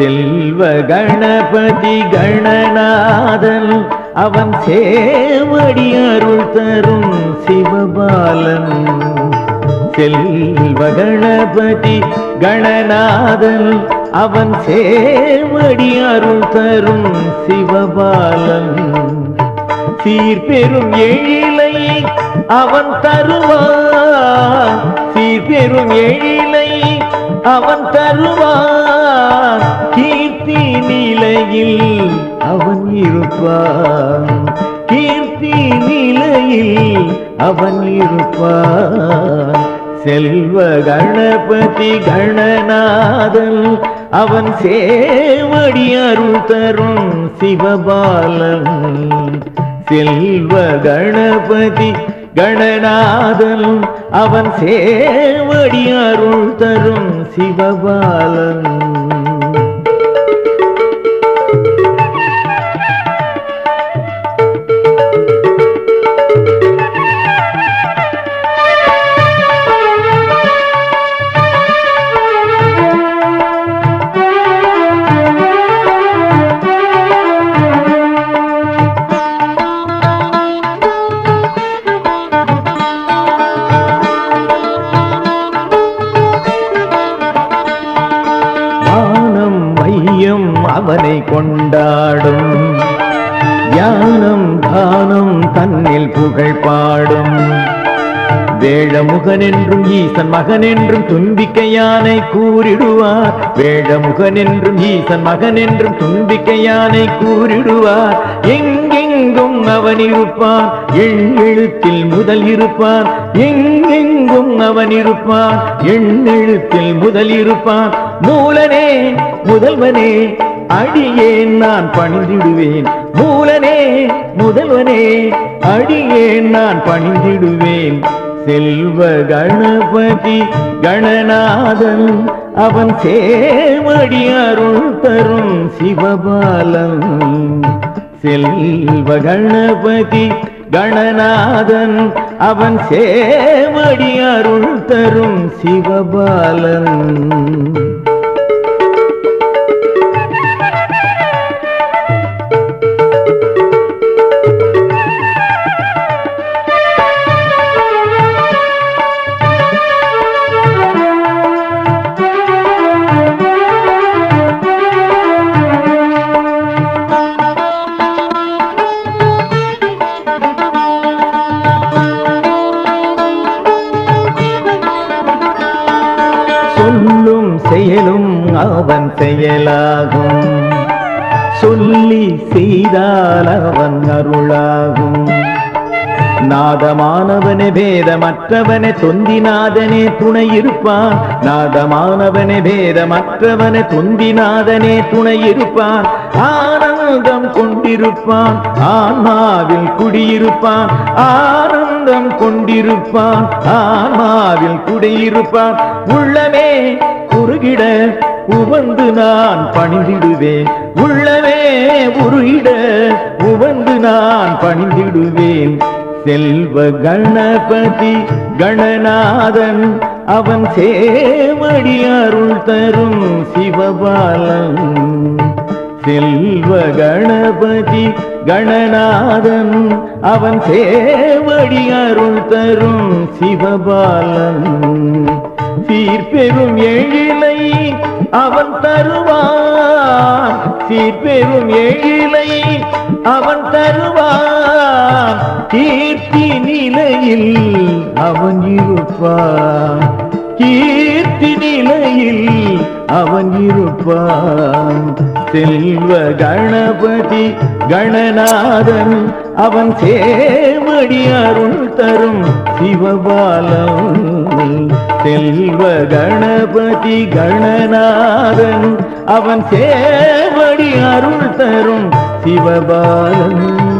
செல்வ கணபதி கணநாதன் அவன் சேவடி அருள் தரும் சிவபாலன். செல்வ கணபதி கணநாதன் அவன் சேவடி அருள் தரும் சிவபாலன். சீர்பெரும் எழிலை அவன் தருவான். சீர்பெரும் எழிலை அவன் தருவான். கீர்த்தி நிலையில் அவன் இருப்பான். கீர்த்தி நிலையில் அவன் இருப்பான். செல்வ கணபதி கணநாதன் அவன் சேவடி அருள் தரும் சிவபாலன். செல்வ கணபதி கணநாதன் அவன் சேவடி அருள் தரும் சிவபாலன். அவனை கொண்டாடும். ஞானம் தானம் தன்னில் புகழ் பாடும். வேழமுகன் என்றும் ஈசன் மகன் என்றும் துன்பிக்க கூறிடுவார். வேழமுகன் என்றும் ஈசன் மகன் என்றும் துன்பிக்க கூறிடுவார். எங்கெங்கும் அவன் இருப்பான் எண்ணெழுத்தில் முதல் இருப்பான். எங்கெங்கும் அவன் இருப்பான் எண்ணெழுத்தில் முதல் இருப்பான். மூலனே முதல்வனே அடியேன் நான் பணிந்திடுவேன். மூலனே முதல்வனே அடியேன் நான் பணிந்திடுவேன். செல்வ கணபதி கணநாதன் அவன் சேவடி அருள் தரும் சிவபாலன். செல்வ கணபதி கணநாதன் அவன் சேவடி அருள் தரும் சிவபாலன். செயலாகும் சொல்லி செய்தால் அவன் அருளாகும். நாதமானவனே பேதமற்றவனே தொந்திநாதனே துணை இருப்பான் நாதமானவனே பேதமற்றவனே தொந்திநாதனே துணை இருப்பான் ஆனந்தம் கொண்டிருப்பான். ஆன்மாவில் குடியிருப்பான். ஆனந்தம் கொண்டிருப்பான். ஆன்மாவில் குடியிருப்பான். உள்ளமே குறுகிட உவந்து நான் பணிந்திடுவேன். உள்ளவே உருகிட உவந்து நான் பணிந்திடுவேன். செல்வ கணபதி கணநாதன் அவன் சேவடி அருள் தரும் சிவபாலன். செல்வ கணபதி கணநாதன் அவன் சேவடி அருள் தரும் சிவபாலன். சீர்பெரும் எழிலை அவன் தருவான். சீர்பெரும் எழிலை அவன் தருவான். கீர்த்தி நிலையில் அவன் இருப்பான். கீர்த்தி நிலையில் அவன் இருப்பான். செல்வ கணபதி கணநாதன் அவன் சேமடி அருள் தரும் சிவபாலம் செல்வ கணபதி கணநாதன் அவன் சேவடி அருள் தரும் சிவபாலன்.